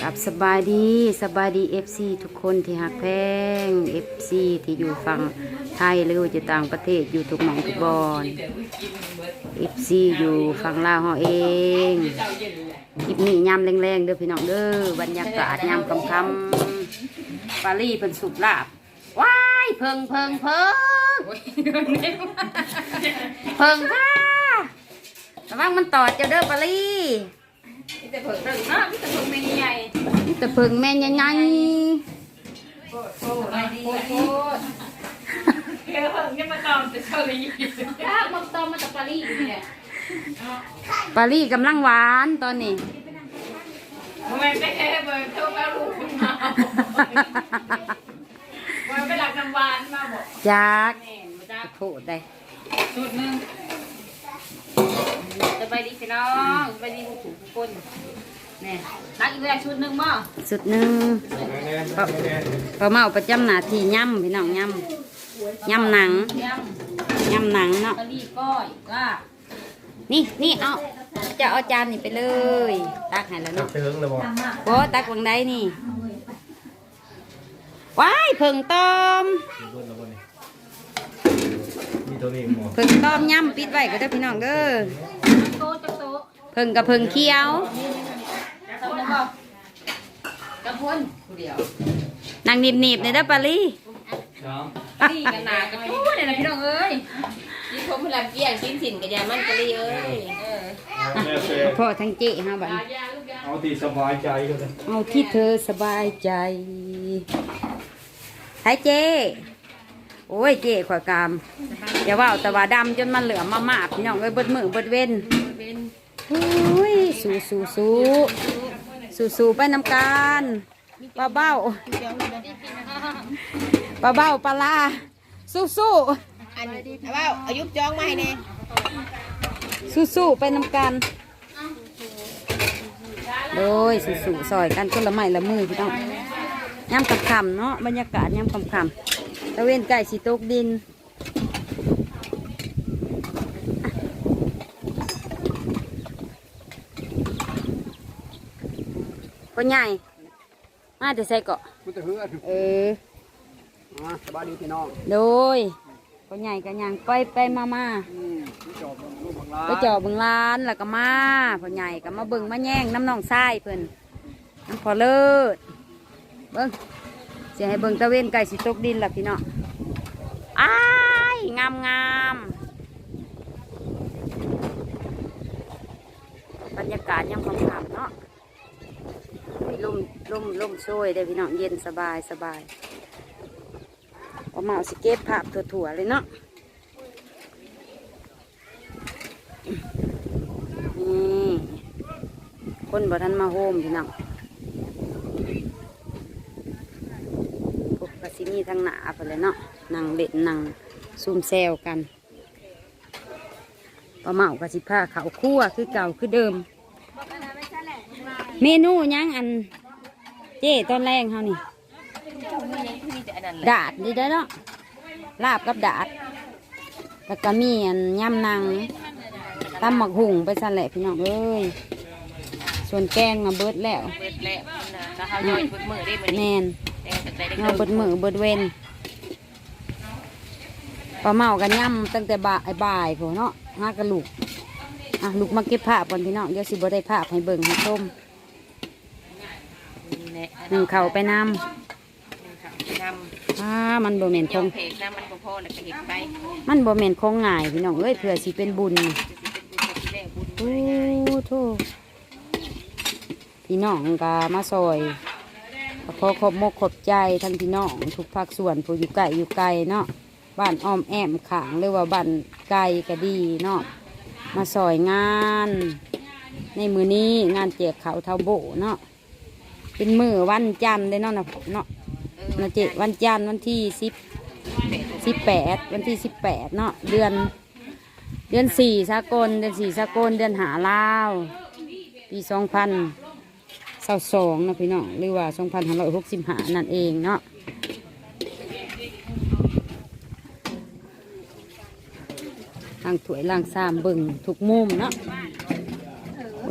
กับสบายดีสบายดีเอฟซีทุกคนที่หักแพงเอฟซีที่อยู่ฝั่งไทยหรือว่าอยู่ต่างประเทศอยู่ทุกหมองทุกบอนเอฟซีอยู่ฝั่งลาวเฮาเองคลิปนี้ยามแรงๆเด้อพี่น้องเด้อบรรยากาศยามค่ำปารีเพิ่นสุบลาบว้ายเพิงเพิงเพิงเพิงค่ะระวังมันตอดเจ้าเด้อปารีแต่เผิกเผิกเนาะ แต่เพิงแม่นยังไงโอ้ยดีโอ้ยเดี๋ยวเผิกเนี่ยมาตอมจะเชอรี่ถ้ามาตอมมาจากปารีสนี่แหละปารีกำลังหวานตอนนี้มันไม่ใช่เบิร์ดเท่าแม่ลูกมามันเป็นหลักน้ำหวานมาบอกจากแน่นมาจ้าพูดได้ชุดหนึ่งสบายดีพี่น้องสบายดีผู้ถูกผู้คน น่นักอีกแล้วชุดหนึ่งบ่สุดหนึ่งพอพอเมาประจำหน้าที่ย่ำพี่น้องย่ำย่ำหนังยย่ำหนังเนาะำกะหรี่ก้อยลาบนี่นี่เอาจะเอาจานนี่ไปเลย ตักให้แล้วนัเนาะบเติงเลยบอกโอ้ตักวังได้นี่ว้ายเพิ่งต้มมีเบิ้ลแล้วบ่นี่มีตัวนี้หมอเพิ่งต้มย่ำปิดไว้ก็ได้อพี่น้องเด้อโต๊ะจะโต๊ะเพิ่งกับเพิ่งเคี้ยวสอง บอกกระพุนผู้เดียวนั่งหนีบๆในเด้อปารีนี่กันหนากันพูดเลยนะพี่น้องเอ้ยกินผมพลังเกี้ยงกินสินกับยามันกะลีเอ้ยเออพ่อทั้งเจ๊ฮะบัดนี้ยาลูกยาเอาที่สบายใจก็ได้เอาที่เธอสบายใจไห้เจ๊โอ้ยเจ๊ขวากามอย่าว่าแต่ว่าดำจนมันเหลือมมาๆพี่น้องเอ้ยเบิดมือเบิดเว้นเป็นโอ้ยสู้สู้สู้ สู้สู้ไปนำกันปลาเบ้าปลาเบ้าปลาลาสู้สู้อันว่าอายุจองมาให้แน่สู้สู้ไปนำกันโดยสู้สู้ซอยกันคนละไม้ละมือพี่น้องย่ำคำคำๆเนาะบรรยากาศย่ำคำคำๆตะเวนไก่สีตกดิน ก็ใหญ่มาแต่ใส่เกาะพุทธเฮือดเอออ่าสบายดีพี่น้องโดยก็ใหญ่ก็ยังไปไปมามาอืมพี่จอบลูกบังลาไปเจาะเบิ่งร้านแล้วก็มาพ่อใหญ่ก็มาเบิ่งมาแย่งน้ำน้องทรายเพิ่นน้ำพอเลิศเบิ่งเสียให้เบิ่งตะเวนไก่สิตกดินล่ะพี่น้องอ้ายงามงามบรรยากาศยังคงงามเนาะ มีลมล่มล่มโชยได้พี่น้องเย็นสบายสบายเอามาเอาสเก็บภาพถั่วๆเลยเนาะนี่คนบ่ทันมาโฮมพี่น้องพวกกสิมีทั้งหนาไปเลยเนาะนั่งเล่นนั่งซุ่มแซวกันปลาเมากะสิผ้าเขาคั่วคือเก่าคือเดิม เมนูหยังอัน เจ้ตอนแรกเฮานี่ มีแต่อันนั้นดาดดีได้อเนาะลาบกับดาดแล้วก็มีอันย่ำนางตำหมักหุ่งไปสั่นแหละพี่น้องเอ้ย ส่วนแกงมาเบิดแล้วเปิดแล้วนะถ้าเขาย่อยเปิดมือได้เหมือนแนนี้นแต่แต่ได้เอาเบิดมือเบิดเวนปลาเมากันย่ำตั้งแต่บ่ายบ่ายพอเนาะหากระลูก อะลูกมาเก็บผ้าก่อนพี่น้องเดี๋ยวสิบ่ได้ผ้าให้เบิ่งให้ชมห นึ่งเข่าไปน้นำำอ่ามันบ่เหม็นคยองงเพกน้ำมันพอแล้วก็เห็นไปมันบ่เหม็นคงง่ายพี่น้องเอ้ยเผื่อสิเป็นบุญโอ้โทพี่น้องก็มาซอยก็ขอขอบมกขอบใจทั้งพี่น้องทุกภาคส่วนผู้อยู่ไกลอยู่ไกลเนาะบ้านอ้อมแอมขางหรือว่าบ้านไกลก็ดีเนาะมาซอยงาน ในมือนี้งานแจกเขาวเทาโบเนาะ เป็นมือวันจันทร์เลยเนาะนะเนาะนะเจวันจันทร์วันที่สิบสิบแปดวันที่สิบแปดเนาะเดือน เดือนสี่สากลเดือนสี่สากลเดือนหาลาว ปีสองพันเศร้าสองนะพี่น้องหรือว่าสองพันห้าร้อยหกสิบห้านั่นเองเนาะล่างถวยล่างซ้ำเบิ่งทุกมุมเนาะ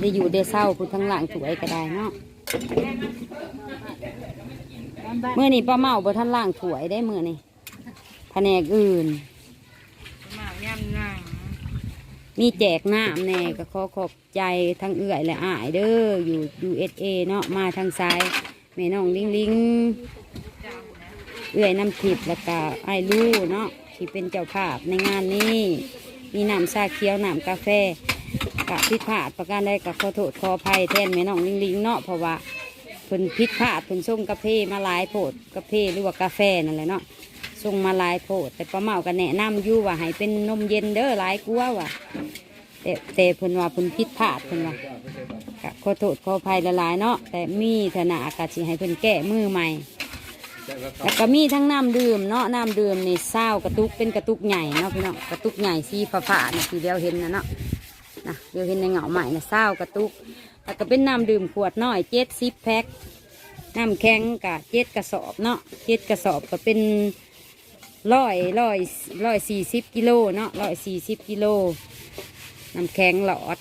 ได้อยู่ได้เศร้าคุณทั้งหลังถวยก็ได้เนาะ มื่อนี้ป้าเมาบ่ท่านล่างถวยได้เมื่อนี้แผนกอื่นหมาย่ำหนังมีแจกน้ำแน่ก็ขอขอบใจทั้งเอื่อยและอายเด้ออยู่ USA เนาะมาทางซ้ายแม่น้องลิงลิงเอื่อยน้ำทิพย์แล้วก็ไอ้ายลู่เนาะที่เป็นเจ้าภาพในงานนี้ มีน้ำชาเขียวน้ำกาแฟ กะพิดพลาดประการใดกับขอโทษขออภัยแทนแม่น้องลิงลิงเนาะเพราะว่าเพิ่นพิดพลาดเพิ่นส่งกาแฟมาหลายโพดกาแฟหรือว่ากาแฟนั่นแหละเนาะส่งมาหลายโพด แต่ป้าเมาก็แนะนำอยู่ว่าให้เป็นนมเย็นเด้อหลายกลัวว่ะแต่แต่เพิ่นว่าเพิ่นผิดพลาดเพิ่นว่าก็ขอโทษขออภัยหลายๆเนาะแต่มีธนากาสิให้เพิ่นแก้มือใหม่แล้วก็มีทั้งน้ำดื่มเนาะน้ำดื่มในเศร้ากระตุกเป็นกระตุกใหญ่เนาะพี่น้องกระตุกใหญ่สีฟ้าๆนี่ที่เดียวเห็นนะเนาะ ยวเห็นในเงาใหม่นะเศร้ากระตุก แล้วก็เป็นน้ำดื่มขวดน้อยเจ็ดสิบแพ็คน้ำแข็งกะเจ็ดกระสอบเนาะเจ็ดกระสอบก็เป็นร้อยร้อยร้อยสี่สิบกิโลเนาะร้อยสี่สิบกิโลน้ำแข็งหลอด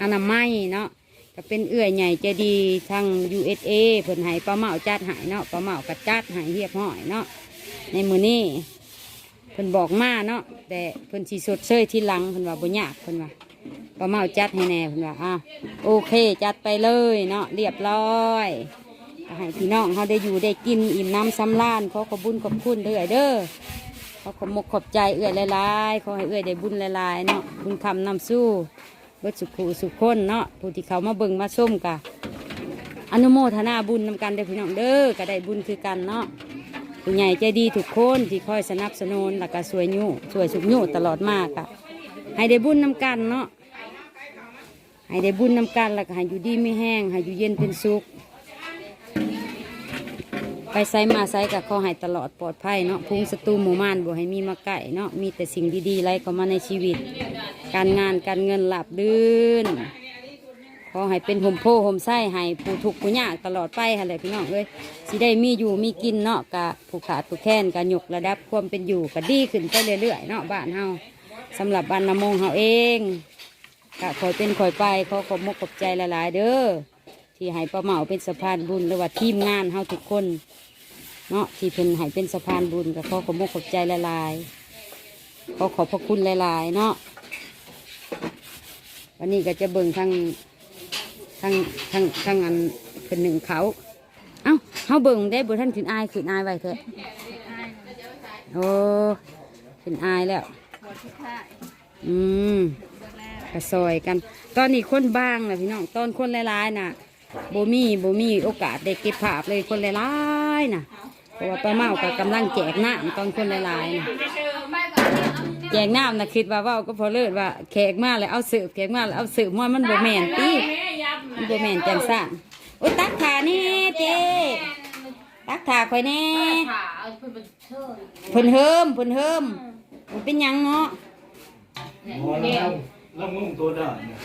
อนามัยเนาะก็เป็นเอื้อยใหญ่ใจดีทาง USA เพิ่นให้ปลาเมาจัดหายเนาะปลาเมาก็จัดหายเรียบร้อยเนาะในมือนี้เพิ่นบอกมาเนาะแต่เพิ่นสีสดเชยที่หลังเพิ่นว่าบ่ยากเพิ่นว่า ปลาเมาจัดให้แน่เพิ่นว่าอ้าวโอเค จัดไปเลยเนาะเรียบร้อยให้พี่น้องเขาได้อยู่ได้กินอิ่มน้ำสำราญขอขอบุญขอบคุณเด้อเด้อขอขอบมกขอบใจเอื้อยหลายๆขอให้เอื้อยได้บุญหลายๆเนาะบุญคำนำสู้เบิดสุขสุขคนเนาะผู้ที่เขามาเบิ่งมาส้มกะอนุโมทนาบุญนำกันเด้พี่น้องเด้อก็ได้บุญคือกันเนาะผู้ใหญ่ใจดีทุกคนที่คอยสนับสนุนแล้วก็สวยยุสวยสุขยุตลอดมากอะ ให้ได้บุญนำกันเนาะให้ได้บุญนำกันแล้วก็ให้อยู่ดีไม่แห้งให้อยู่เย็นเป็นสุขไปไซมาไซกับขอให้ตลอดปลอดภัยเนาะพุงศัตรูหมู่ม่านบ่ให้มีมาไก่เนาะมีแต่สิ่งดีๆไหลเข้ามาในชีวิต การงานการเงินหลับลื่นขอให้เป็นห่มโพห่มไส้ให้ผู้ทุกข์ผู้ยากตลอดไปค่ะเลยพี่น้องเอ้ยสิได้มีอยู่มีกินเนาะกะผู้ขาดผู้แค้นกะยกระดับความเป็นอยู่กะดีขึ้นไปเรื่อยๆเนาะบ้านเฮา สำหรับบ้านนำมงเฮาเองกะคอยเป็นคอยไปขอขอบมกขอบใจหลายๆ เด้อที่ให้ป้าเหมาเป็นสะพานบุญหรือว่าทีมงานเฮาทุกคนเนาะที่เพิ่นให้เป็นสะพานบุญก็ขอขอบมกขอบใจหลายๆขอขอบพระคุณหลายๆ เนาะวันนี้ก็จะเบิ่งทางทางทางทางอันเป็นหนึ่งเขา เอ้าเฮาเบิ่งได้บ่ท่านขึ้นอายขึ้นอายไว้เถอะโอ้ขึ้นอายแล้ว อืมกระซอยกัน ตอนนี้คนบ้างนะพี่น้องตอนคนหลายๆน่ะโบมีโบมีโอกาสได้เก็บภาพเลยคนหลายๆน่ะเพราะว่าป้าเมาก็กำลังแจกน้ำตอนคนหลายๆน่ะแจกน้ำนะคิดว่าเว่าก็พอเลิศว่าแขกมาแล้วเอาสิร์ฟแขกมาแล้วเอาสิร์ฟมันมันโบแมนตีมันโบแมนจังสั่นโอ้ยตักขานี่เจ๊ตักขาคอยแน่พุ่นเป็นเชิญเพิ่นเฮิมเพิ่นเฮิม มันเป็นหยังเนาะหมอแล้วแล้วงงตัวได้เนี่ย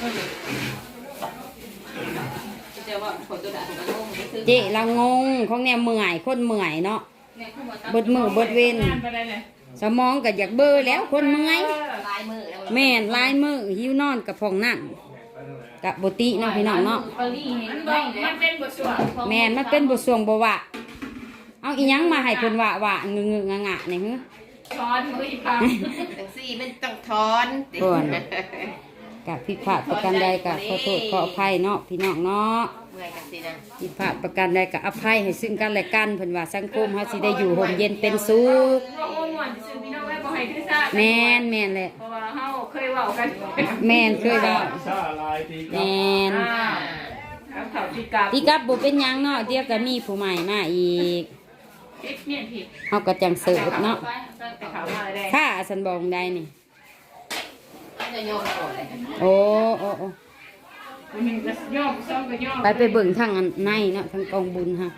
จะว่าผลตัวด่าของกันโง่ไม่ซื้อเจ๊เรางงของแนวเมื่อยคนเมื่อยเนาะเบิดมือเบิดเว้นไปได้เลยสมองก็อยากเบลอแล้วคนเมื่อยลายมือแล้วแม่นลายมือหิวนอนกับพองนั่นกับบุติเนาะพี่น้องเนาะปารีเห็นได้มันเป็นบทสวดแม่นมันเป็นบทสวงบวะเอาอีหยังมาให้เพิ่นวะวะงึงงงะงะนี่ฮึ ช้อนมืออีพังจังซี่มันต้องถอนก่อน กับผิดพลาดประการใดกับขอโทษขออภัยเนาะพี่น้องเนาะเมื่อยจังซี่นะผิดพลาดประการใดกับอภัยให้ซึ่งกันและกันเพิ่นว่าสังคมเฮาสิได้อยู่ห่มเย็นเป็นสุขว่าโอ้หวนซื้อพี่น้องไว้บ่ให้ขึ้นซ่าแม่นแม่นแหละเพราะว่าเฮาเคยเว้ากันแม่นเคยเว้าชาลายตีกัแม่บนอ่าครับเขาที่กับ ตีกับบ่เป็นหยังเนาะเดี๋ยวก็มีผู้ใหม่มาอีก ผิดเนี่ยผิดเฮาก็จังเสิร์ฟเนาะขามาได้ค่าสันบองได้นี่จะโยนก่อนเลยโอ้โอ้โอ้มันก็ย่อมซ่อมก็ย่อมไปไปเบิ่งทางอันในเนาะทางกองบุญฮะ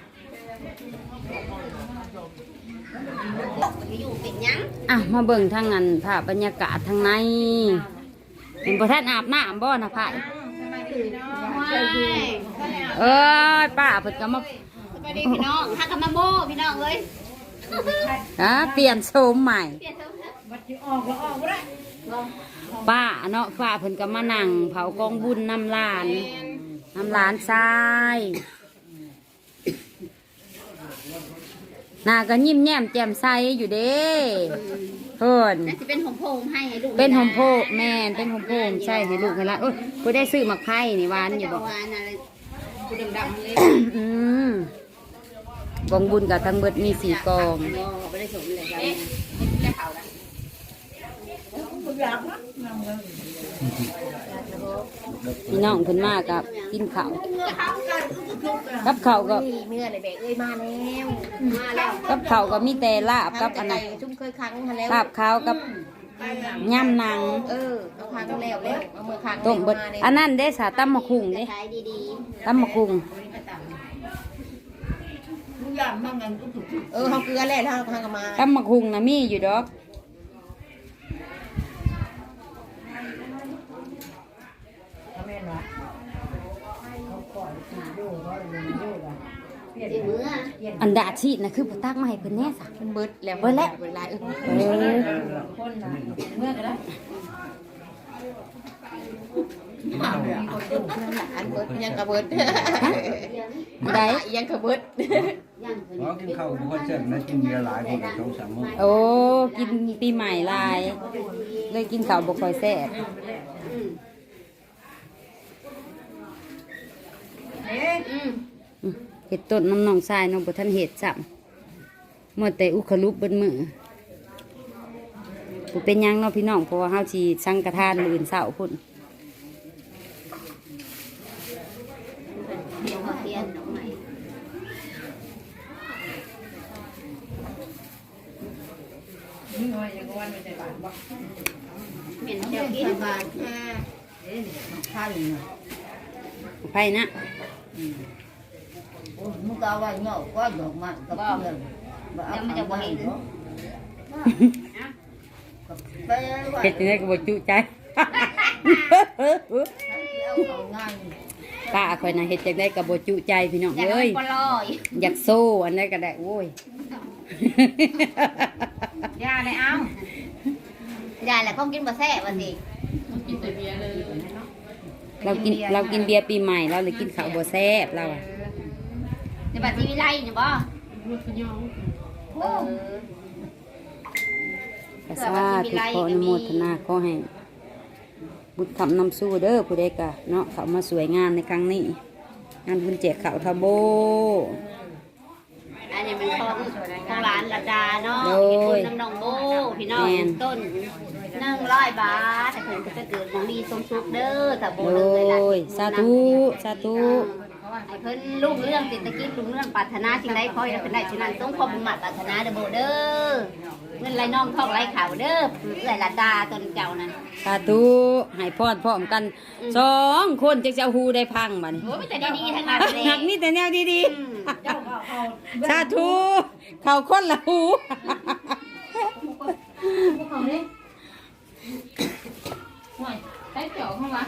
อยู่เป็นยังอะมาเบิ่งทางอันภาพบรรยากาศทางในเห็นบ่ท่านอาบน้ำบ่นะพายเอ้ยป้าเพิ่นก็มา วัดีพี่น้องฮักกับมาโบพี่น้องเลยอะเปลี่ยนโฉมใหม่ เปลี่ยนเถอะบัดสิออกแล้วออกบ่ได้บ่ป้าเนาะฝ้าเพิ่นก็มานั่งเผากองบุญน้ำลานน้ำลานทรายหนาก็ยิ้มแย้มแจ่มใสอยู่เด้เพิ่นนเป็นหงโพงให้ให้ลูกเป็นหงโพงแม่นเป็นหงโพงใช่ให้ลูกให้ละโอ้ยกูได้ซื้อหมากไผ่ในวันอยู่บ่หวานอะไรกดำๆเลยอืม กองบุญกับทั้งเบิดมีสี่กองงอไม่ได้สมเลยครับได้ข่าวแล้วพี่น้องเพิ่นมากับกินข้าวกับข้าวก็นี่เมื่อไรแบกเอ้ยมาแล้วมาแล้วกับข้าวก็มีแต่ลาบกับอันไก่นั้นชุ่มเคยค้างมาแล้วลาบขาวกับย่ำหนังเออเอาค้างแล้วแล้วเอามือค้างต้มเบิดอันนั้นได้สาตำมะคุงเด้ขายดีตำมะคุงๆเออเขาเกลือแล้วถ้าเขาค้างกันมาตำมะคุงนะมีอยู่ดอกเดี๋ยวเมื่ออันดาชีนะคือบ่ตักมาให้เพิ่นแน่ซะมันเบิดแล้วเบิดแล้วเบิดลายเออเออเมื่อกันแล้ว อันเบิดยังกระเบิดได้ยังกระเบิดเพราะกินข้าวบุคคลเจ็บนะกินเบียร์หลายคนสองสามมื้อโอ้กินปีใหม่หลาย เลยกินข้าวบ่ค่อยแซ่บอืมอืมเห็ดต้นน้ำหนองทรายน้องบ่ทันเห็ดซ้ำหมดแต่อุคลุบเบิดมือ บ่เป็นยังเนาะพี่น้องเพราะว่าเฮาสิสังกทานมื้ออื่นเช้าพุ่นเดี๋ยวเขาเทียนดอกไม้เหม็นเจ้ากินบาทห้าไผนะมึงก็เอาไว้เงาก็ดอกม้กับเพื่อนยังไม่จะบ่เห็นไปไว้ เฮ็ดจังได๋ก็บ่จุใจเอาของงานป้าข่อยน่ะเฮ็ดจังได๋ก็บ่จุใจพี่น้องอยากเอ้ยปลอยอยากโซ่อันใดก็ได้โอ้ยยาในอ้าวยายแหละเขากินบะแซ่บว่ะสิกินแต่เบียร์เลยเรากินเรากินเบียร์ปีใหม่เราเลยกินข้าวบ่แซ่บเราอะในบัตรทีวิไลเนี่ยบ่ ลูกขยอง เออ ก็ สาธุขออนุโมทนาขอให้ บุญคำนำสู้เด้อผู้ใดกะเนาะเขามาสวยงานในครั้งนี้ งานบุญแจกข้าวทาโบ อันนี้เป็นของของร้านระดาเนาะโดยพี่น้ำน้องโบพี่น้องแม่นต้นหนึ่งร้อยบาทแต่เพิ่นก็จะเกิดของดีสมสุขเด้อถ้าโบโดเลยล่ะยสาธุสาธุ ไอ้เพิ่นลูกเรื่องเศรษฐกิจลูกเรื่องปรารถนาสิ่งใดขอให้เพิ่นได้สิ่งนั้นสมความมุ่งมั่นปรารถนาเด้อโบเด้อเงินไหลน้องทองไหลข่าวเด้อเอื้อยระดาต้นเจ้านั่นสาธุให้พรพร้อมกันสองคนจะจะเอาฮูได้พังบัดนี้โอ้ยแต่ดีๆทั้งนั้นเลยหักนี่แต่แนวดีอืมๆสาธุเขาคนละหูห่วยได้เกี่ยวเข้ามาวะ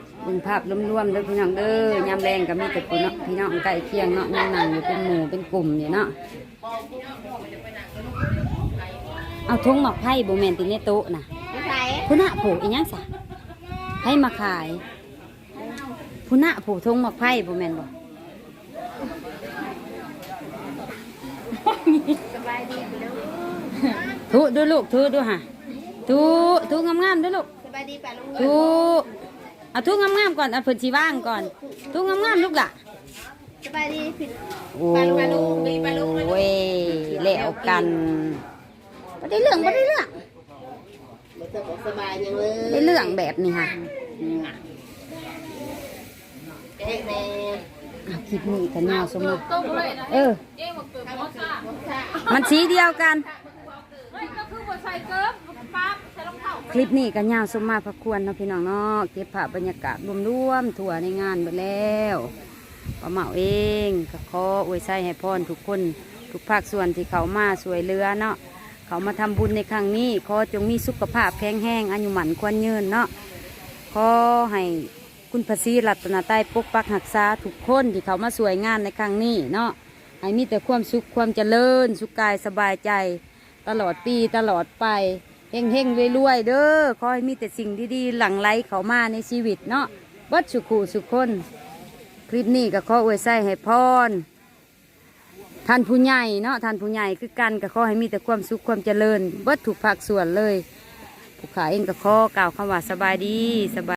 เบึงภาพรวมๆเด้อพี่น้องเด้อยามแรงก็มีแต่พี่น้องพี่น้องใกล้เคียงเนาะนั่งนั่งอยู่เป็นหมู่เป็นกลุ่มนี่เนาะเอาทงหมอกไผ่บ่แม่นติในโต๊ะน่ะผู้ชายผู้น่ะผูกอีหยังซะให้มาขายผู้น่ะผูกทงหมอกไผ่บ่แม่นบ่สบายดีไปแล้วทุดูลูกทุดูฮะทุทุงามๆเด้อลูกสบายดีป่ะลุงทุ เอาทุงามๆก่อนเอาเพิ่นสิว่างก่อน ทุงามๆลูกล่ะสบายดีผิด โอ้ยแล้วกันบ่ได้เรื่องบ่ได้เรื่องบ่สบสบายยังเลยได้เรื่องแบบนี้ค่ะเอ๊ะแม่อะคลิปนี้กันยาวสมมุติต้มเลยนะเออเอ๊ะบอกเกิดมอซ่ามันสีเดียวกัน เฮ้ยก็คือบ่ใส่เกิร์ฟปั๊บใส่รองเท้า คลิปนี้กันยาวสมมาพระควรเนาะพี่น้องเนาะเก็บภาพบรรยากาศรวมๆทั่วในงานหมดแล้วป้าเหมาเองก็ขออวยไส้ให้พรทุกคนทุกภาคส่วนที่เขามาสวยเรือเนาะเขามาทำบุญในครั้งนี้ขอจงมีสุขภาพแข็งแรงอายุหมันควรยืนเนาะขอให้คุณพระศรีรัตนตรัยปกปักรักษาทุกคนที่เขามาสวยงานในครั้งนี้เนาะให้มีแต่ความสุขความเจริญ สุขกายสบายใจ ตลอดปีตลอดไป เฮงเฮงรวยๆเด้อขอให้มีแต่สิ่งดีๆหลั่งไหลเข้ามาในชีวิตเนาะเบัดสุขูสุขคน คลิปนี้ก็ขออวยไส้ให้พรท่านผู้ใหญ่เนาะท่านผู้ใหญ่คือกันก็ขอให้มีแต่ความสุขความเจริญเบิดถูกภาคส่วนเลยผู้ขาเองก็ขอกล่าวคำว่าสบายดีสบาย